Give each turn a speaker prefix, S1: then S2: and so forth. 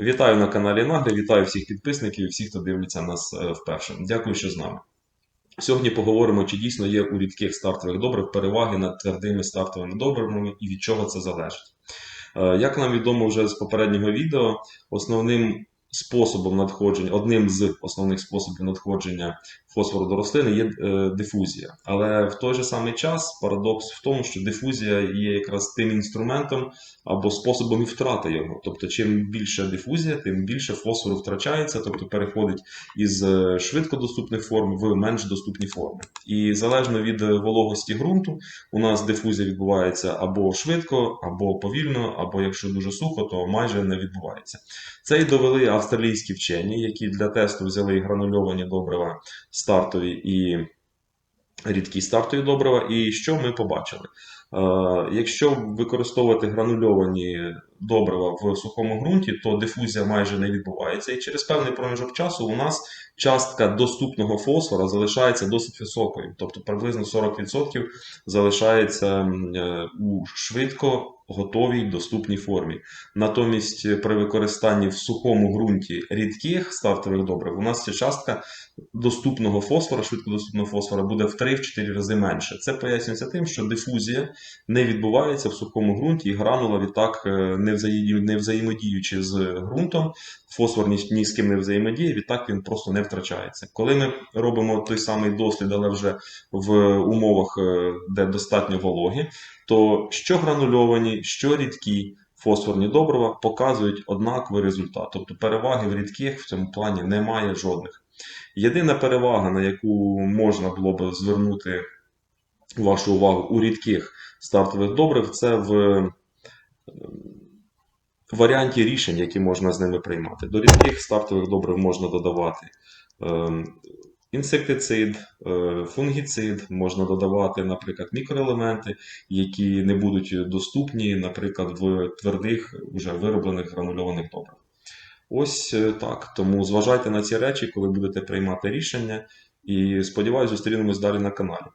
S1: Вітаю на каналі Нагри, вітаю всіх підписників і всіх, хто дивиться нас е, вперше. Дякую, що з нами. Сьогодні поговоримо, чи дійсно є у рідких стартових добрив переваги над твердими стартовими добривами і від чого це залежить. Е, Як нам відомо вже з попереднього відео, основним способом надходження, одним з основних способів надходження фосфору до рослини є е, дифузія. Але в той же самий час парадокс в тому, що дифузія є якраз тим інструментом або способом і втрати його. Тобто, чим більше дифузія, тим більше фосфору втрачається, тобто переходить із е, швидкодоступних форм в менш доступні форми. І залежно від вологості ґрунту, у нас дифузія відбувається або швидко, або повільно, або якщо дуже сухо, то майже не відбувається. Це і довели австралійські вчені, які для тесту взяли гранульовані добрива стартові і рідкі стартові добрива. І що ми побачили? Е, Якщо використовувати гранульовані добрива в сухому ґрунті, то дифузія майже не відбувається. І через певний проміжок часу у нас частка доступного фосфора залишається досить високою, тобто приблизно 40% залишається е, у швидко готовій доступній формі. Натомість е, при використанні в сухому ґрунті рідких стартових добрив у нас ця частка доступного фосфора, швидкодоступного фосфора буде в 3-4 рази менше. Це пояснюється тим, що дифузія не відбувається в сухому ґрунті, і гранула відтак е, не, взаємодіючи з ґрунтом, фосфор ні, з ким не взаємодіє, відтак він просто не втрачається. Коли ми робимо той самий дослід, але вже в умовах, е, де достатньо вологі, то що гранульовані, що рідкі фосфорні добрива показують однаковий результат. Тобто переваги в рідких в цьому плані немає жодних. Єдина перевага, на яку можна було б звернути вашу увагу у рідких стартових добрив, це в е, варіанті рішень, які можна з ними приймати. До рідких стартових добрив можна додавати е, інсектицид, е, фунгіцид, можна додавати, наприклад, мікроелементи, які не будуть доступні, наприклад, в твердих, вже вироблених гранульованих добрив. Ось е, так. Тому зважайте на ці речі, коли будете приймати рішення. І сподіваюся, зустрінемось далі на каналі.